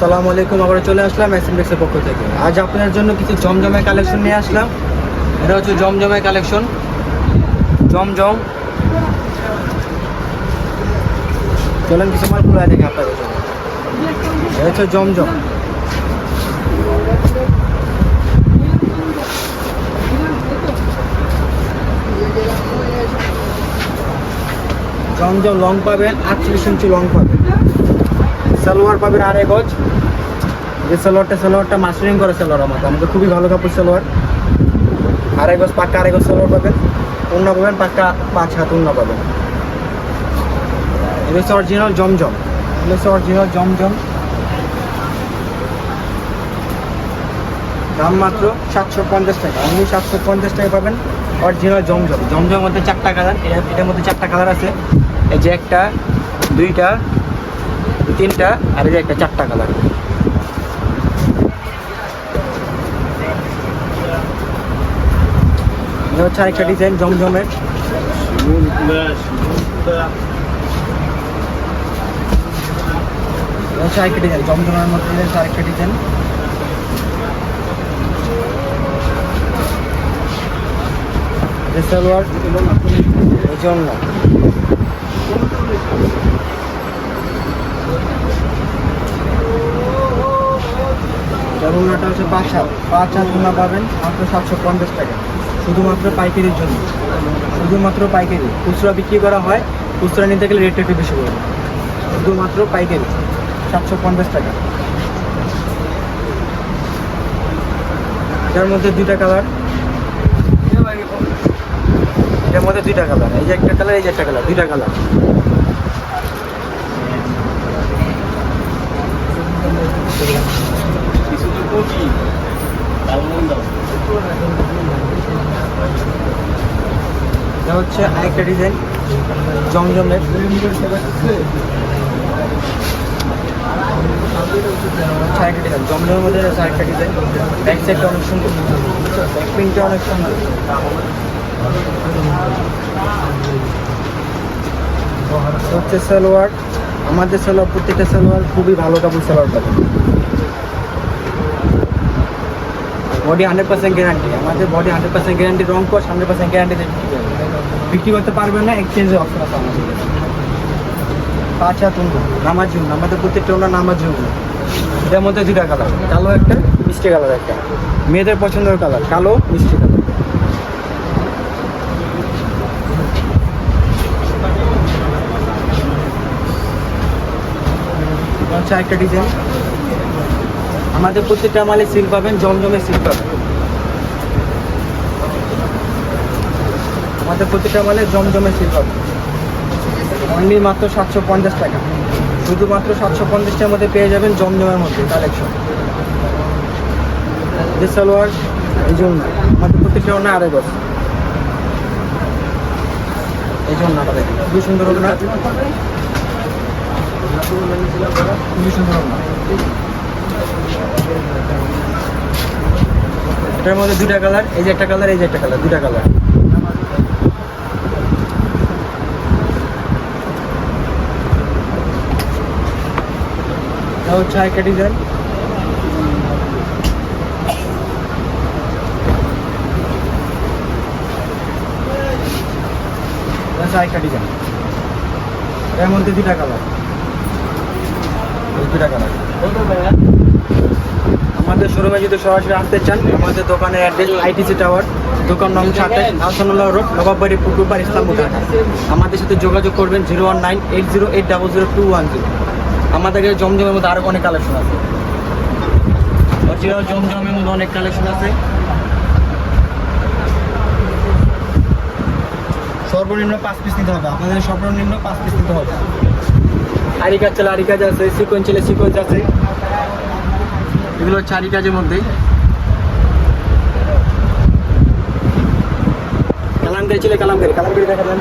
আসসালামু আলাইকুম আবার চলে আসলাম এসএমডেক্সের পক্ষ থেকে। আজ আপনাদের জন্য কিছু জমজমের কালেকশন নিয়ে আসলাম। এটা হচ্ছে জমজমের কালেকশন জমজম। চলেন কিছু মাল খুলে দেখে আপনাদের জন্য। এটা হচ্ছে জমজম। জমজম লং পাবেন, আটচল্লিশ ইঞ্চি লং পাবেন। সালোয়ার পাবেন আড়াই গজ। যে সালোয়ারটা সালোয়ারটা মাস্টারিং করে সালোয়ার আমাকে। আমাদের খুবই ভালো কাপড় সালোয়ার। আড়াই গজ পাক্কা আড়াই গজ সালোয়ার পাবেন। অন্য পাবেন পাক্কা পাঁচ হাত অন্য পাবেন। এটা হচ্ছে অরিজিনাল জমজম। এটা হচ্ছে অরিজিনাল জমজম। দাম মাত্র সাতশো পঞ্চাশ টাকা। অনলি সাতশো পঞ্চাশ টাকা পাবেন অরিজিনাল জমজম। জমজমের মধ্যে চারটা কালার এটার মধ্যে চারটা কালার আছে। এই যে একটা, দুইটা তিনটা আর এই যে একটা চারটা কালার হচ্ছে আরেকটা ডিজাইন জমজমের। জমজমের মধ্যে আরেকটা ডিজাইন সালোয়ার, এই জারুনাটা হচ্ছে পাঁচ হাত পাঁচ হাত গুণা পাবেন, মাত্র সাতশো পঞ্চাশ টাকা। শুধুমাত্র পাইকারির জন্য। শুধুমাত্র পাইকারি। খুচরা বিক্রি করা হয়, খুচরা নিতে গেলে রেটটা একটু বেশি পড়বে। শুধুমাত্র পাইকারি। সাতশো পঞ্চাশ টাকা। এটার মধ্যে দুইটা কালার। এটার মধ্যে দুইটা কালার। এই যে একটা কালার, এই যে একটা কালার। দুইটা কালার। এটা হচ্ছে আরেকটা ডিজাইন জমজমের। ডিজাইন জমজমের মধ্যে আছে আরেকটা ডিজাইন ব্যাক সাইডটা অনেক সুন্দর। ব্যাক প্রিন্টটা অনেক সুন্দর। হচ্ছে সালোয়ার। আমাদের সালোয়ার, প্রত্যেকটা সালোয়ার খুবই ভালো কাপড় সালোয়ার পাবেন। বডি হান্ড্রেড পার্সেন্ট গ্যারান্টি আমাদের বডি হান্ড্রেড পার্সেন্ট গ্যারান্টি রং কোর্স হান্ড্রেড পার্সেন্ট গ্যারান্টি বিক্রি করতে পারবেন না এক্সচেঞ্জের অপশন আছে আমাদের হাত অন্য নামার জন্য আমাদের প্রত্যেকটা ওনার নামার জন্য এটার মধ্যে দুটা কালার কালো একটা, মিষ্টি কালার একটা। মেয়েদের পছন্দের কালার কালো, মিষ্টি কালার আচ্ছা একটা ডিজাইন আমাদের প্রত্যেকটা মালে সিল পাবেন, জমজমে সিল পাবেন। আমাদের প্রত্যেকটা মালে জমজমে সিল পাবেন। অনলি মাত্র সাতশো পঞ্চাশ টাকা। শুধুমাত্র সাতশো পঞ্চাশটার মধ্যে পেয়ে যাবেন জমজমের মধ্যে কালেকশন সালোয়ার, এই জন্য আমাদের প্রত্যেকটা ওনা আড়াই বছর। এই জন্য খুবই সুন্দর ওনা খুবই সুন্দর ওনা এটার মধ্যে দুটা কালার, এই যে একটা কালার, এই যে একটা কালার দুটা কালার। এটা হচ্ছে আরেকটা ডিজাইন। আরেকটা ডিজাইন। এর মধ্যে দুটা কালার। দুটা কালার। আমাদের শোরুমে যদি সরাসরি আসতে চান, আমাদের দোকানের অ্যাড্রেস আইটিসি টাওয়ার, দোকান নং সাতাশ আহসানুল্লাহ রোড, নবাববাড়ি পুকুরপাড়, ইসলামপুর আমাদের সাথে যোগাযোগ করবেন zero one nine eight zero eight double zero two one zero. আমাদের কাছে জমজমের মধ্যে আরও অনেক কালেকশন আছে। অরিজিনাল জমজমের মধ্যে অনেক কালেকশন আছে। সর্বনিম্ন পাঁচ পিস নিতে হবে। আপনাদের সর্বনিম্ন পাঁচ পিস নিতে হবে। আরিকাজ চালে আরিকাজ আছে সিকোয়েন্স চালে সিকোয়েন্স আছে। এগুলো আরি কাজের মধ্যে কালামকারি ছিল, কালামকারি কালামকারি দেখাবেন।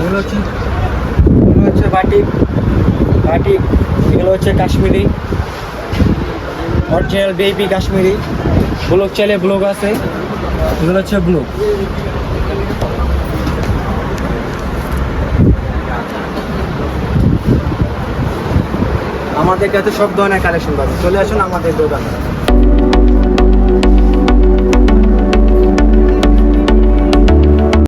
এগুলো হচ্ছে এগুলো হচ্ছে বাটিক বাটিক এগুলো হচ্ছে Kashmiri. Original baby Kashmiri. Block চাইলে ব্লক আছে, এগুলো হচ্ছে ব্লক। আমাদের কাছে সব ধরনের কালেকশন পাবে চলে আসুন আমাদের দোকানে।